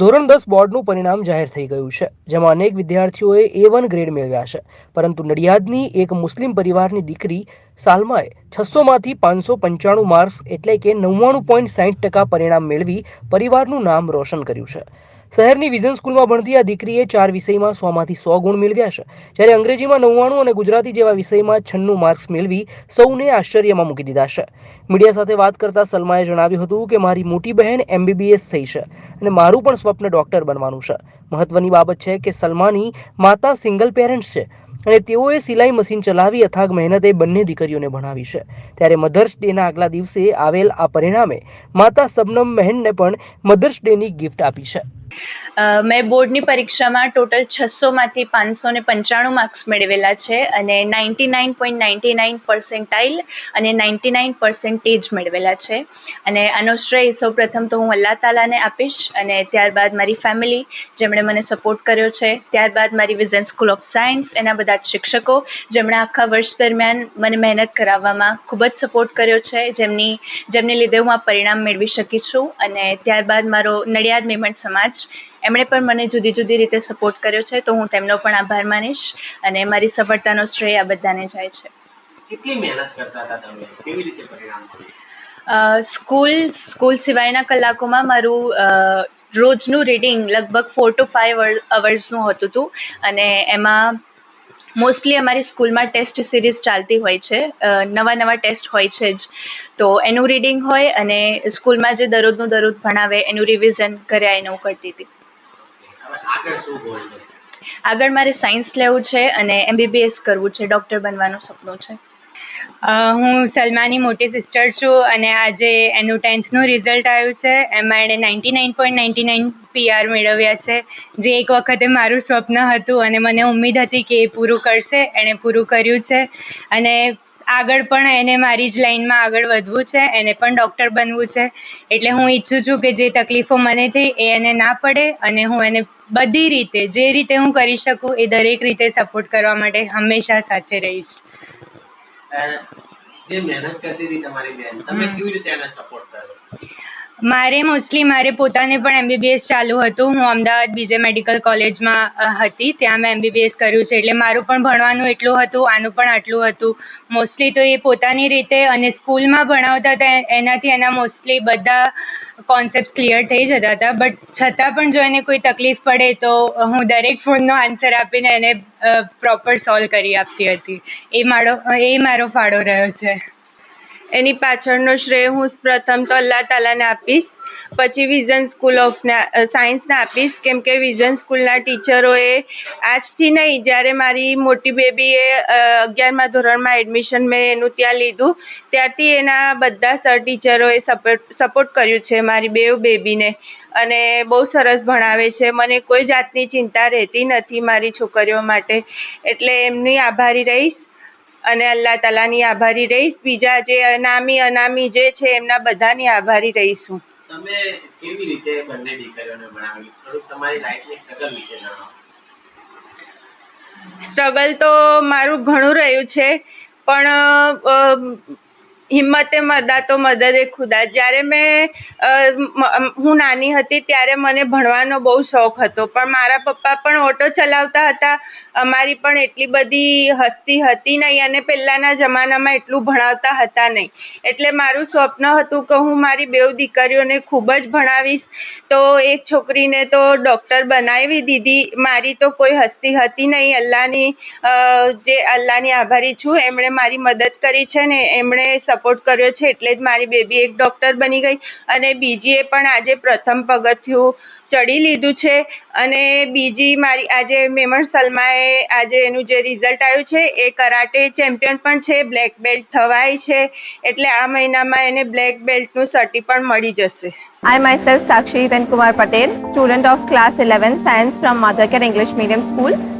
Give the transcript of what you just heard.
ધોરણ દસ બોર્ડનું પરિણામ જાહેર થઈ ગયું છે, જેમાં અનેક વિદ્યાર્થીઓએ એ વન ગ્રેડ મેળવ્યા છે. પરંતુ નડિયાદની એક મુસ્લિમ પરિવારની દીકરી સાલમાએ છસોમાંથી પાંચસો પંચાણું માર્ક્સ એટલે કે નવ્વાણું પોઈન્ટ સાહીઠ ટકા પરિણામ મેળવી પરિવારનું નામ રોશન કર્યું છે. શહેરની વિઝન સ્કૂલમાં ભણતી આ દીકરીએ ચાર વિષયમાં સોમાંથી સો ગુણ મેળવ્યા છે. જ્યારે અંગ્રેજીમાં નવ્વાણું અને ગુજરાતી જેવા વિષયમાં છન્નું માર્ક્સ મેળવી સૌને આશ્ચર્યમાં મૂકી દીધા છે. મીડિયા સાથે વાત કરતા સલમાએ જણાવ્યું હતું કે, મારી મોટી બહેન એમબીબીએસ થઈ છે. અને મારું પણ સ્વપ્ન ડોક્ટર બનવાનું છે. મહત્વની બાબત છે કે સલમાની માતા સિંગલ પેરેન્ટ્સ છે અને તેઓએ સિલાઈ મશીન ચલાવી અથાગ મહેનતે બંને દીકરીઓને ભણાવી છે. ત્યારે મધર્સ ડેના આગલા દિવસે આવેલ આ પરિણામે માતા સબનમ મહેનને પણ મધર્સ ડેની ગિફ્ટ આપી છે. મેં બોર્ડની પરીક્ષામાં ટોટલ છસોમાંથી પાંચસો ને પંચાણું માર્ક્સ મેળવેલા છે અને ninety nine point ninety nine percentile અને નાઇન્ટી નાઇન પર્સન્ટેજ મેળવેલા છે. અને આનો શ્રેય સૌ પ્રથમ તો હું અલ્લાહ તાલાને આપીશ અને ત્યારબાદ મારી ફેમિલી જેમણે મને સપોર્ટ કર્યો છે. ત્યારબાદ મારી વિઝન સ્કૂલ ઓફ સાયન્સ, એના બધા જ શિક્ષકો જેમણે આખા વર્ષ દરમિયાન મને મહેનત કરાવવામાં ખૂબ જ સપોર્ટ કર્યો છે. જેમની, જેમને લીધે હું આ પરિણામ મેળવી શકી છું. અને ત્યારબાદ મારો નડિયાદ મેમણ સમાજ એમણે પણ મને જુદી જુદી રીતે સપોર્ટ કર્યો છે તો હું તેમનો પણ આભાર માનીશ અને મારી સફળતાનો શ્રેય આ બધાને જાય છે. કેટલી મહેનત કરતા હતા તમે? કેવી રીતે પરિણામ અ, સ્કૂલ સ્કૂલ સિવાયના કલાકોમાં મારું રોજનું રીડિંગ લગભગ ફોર ટુ ફાઇવ અવર્સનું હતું હતું અને એમાં મોસ્ટલી અમારી સ્કૂલમાં ટેસ્ટ સિરીઝ ચાલતી હોય છે. નવા નવા ટેસ્ટ હોય છે જ. તો એનું રીડિંગ હોય અને સ્કૂલમાં જે દરરોજનું દરરોજ ભણાવે એનું રિવિઝન ઘરે આવીને હું કરતી હતી. આગળ મારે સાયન્સ લેવું છે અને એમબીબીએસ કરવું છે. ડૉક્ટર બનવાનું સપનું છે. હું સલમાની મોટી સિસ્ટર છું અને આજે એનું ટેન્થનું રિઝલ્ટ આવ્યું છે. એમાં એણે ninety nine point ninety nine P R મેળવ્યા છે. જે એક વખતે મારું સ્વપ્ન હતું અને મને ઉમ્મીદ હતી કે એ પૂરું કરશે એણે પૂરું કર્યું છે. અને આગળ પણ એને મારી જ લાઈનમાં આગળ વધવું છે એને પણ ડૉક્ટર બનવું છે. એટલે હું ઈચ્છું છું કે જે તકલીફો મને થઈ એ એને ના પડે અને હું એને બધી રીતે જે રીતે હું કરી શકું એ દરેક રીતે સપોર્ટ કરવા માટે હંમેશા સાથે રહીશ. જે મહેનત કરતી હતી તમારી બેન તમે કેવી રીતે એને સપોર્ટ કર્યો? મારે મોસ્ટલી મારે પોતાને પણ એમબીબીએસ ચાલુ હતું. હું અમદાવાદ બીજે મેડિકલ કોલેજમાં હતી. ત્યાં મેં એમબીબીએસ કર્યું છે. એટલે મારું પણ ભણવાનું એટલું હતું, આનું પણ આટલું હતું. મોસ્ટલી તો એ પોતાની રીતે અને સ્કૂલમાં ભણાવતા હતા એનાથી એના મોસ્ટલી બધા કોન્સેપ્ટ ક્લિયર થઈ જતા હતા. બટ છતાં પણ જો એને કોઈ તકલીફ પડે તો હું દરેક ફોનનો આન્સર આપીને એને પ્રોપર સોલ્વ કરી આપતી હતી. એ મારો એ મારો ફાળો રહ્યો છે. એની પાછળનો શ્રેય હું પ્રથમ તો અલ્લાહ તાલાને આપીશ. પછી વિઝન સ્કૂલ ઓફ સાયન્સને આપીશ. કેમ કે વિઝન સ્કૂલના ટીચરોએ આજથી નહીં, જ્યારે મારી મોટી બેબીએ અગિયારમાં ધોરણમાં એડમિશન મેં એનું ત્યાં લીધું, ત્યારથી એના બધા સર ટીચરોએ સપોર્ટ સપોર્ટ કર્યું છે મારી બેવ બેબીને. અને બહુ સરસ ભણાવે છે. મને કોઈ જાતની ચિંતા રહેતી નથી મારી છોકરીઓ માટે. એટલે એમની આભારી રહીશ. અને અલ્લાહ તાલાની આભારી રહીશ. બીજા જે અનામી અનામી જે છે એમના બધાની આભારી રહીશું. તમે કેવી રીતે બંને દીકરીઓને ભણાવી થોડુંક તમારી લાઈફની સ્ટ્રગલ વિશે જણાવો. સ્ટ્રગલ તો મારું ઘણું રહ્યું છે પણ હિંમતે મરદા તો મદદે ખુદા. જ્યારે મેં હું નાની હતી ત્યારે મને ભણવાનો બહુ શોખ હતો. પણ મારા પપ્પા પણ ઓટો ચલાવતા હતા. અમારી પણ એટલી બધી હસ્તી હતી નહીં અને પહેલાંના જમાનામાં એટલું ભણાવતા હતા નહીં. એટલે મારું સ્વપ્ન હતું કે હું મારી બેઉ દીકરીઓને ખૂબ જ ભણાવીશ. તો એક છોકરીને તો ડૉક્ટર બનાવી દીધી. મારી તો કોઈ હસ્તી હતી નહીં. અલ્લાહની જે અલ્લાહની આભારી છું. એમણે મારી મદદ કરી છે ને એમણે સપોર્ટ કર્યો છે એટલે જ મારી બેબી એક ડૉક્ટર બની ગઈ અને બીજીએ પણ આજે પ્રથમ પગથિયું ચડી લીધું છે અને બીજી મારી આજે મેમણ સલમાએ આજે એનું જે રિઝલ્ટ આવ્યું છે એ કરાટે ચેમ્પિયન પણ છે બ્લેક બેલ્ટ થવાય છે એટલે આ મહિનામાં એને બ્લેક બેલ્ટનું સર્ટી પણ મળી જશે I myself Sakshi Kumar Patel, student of class 11 science from Mothercare English Medium School.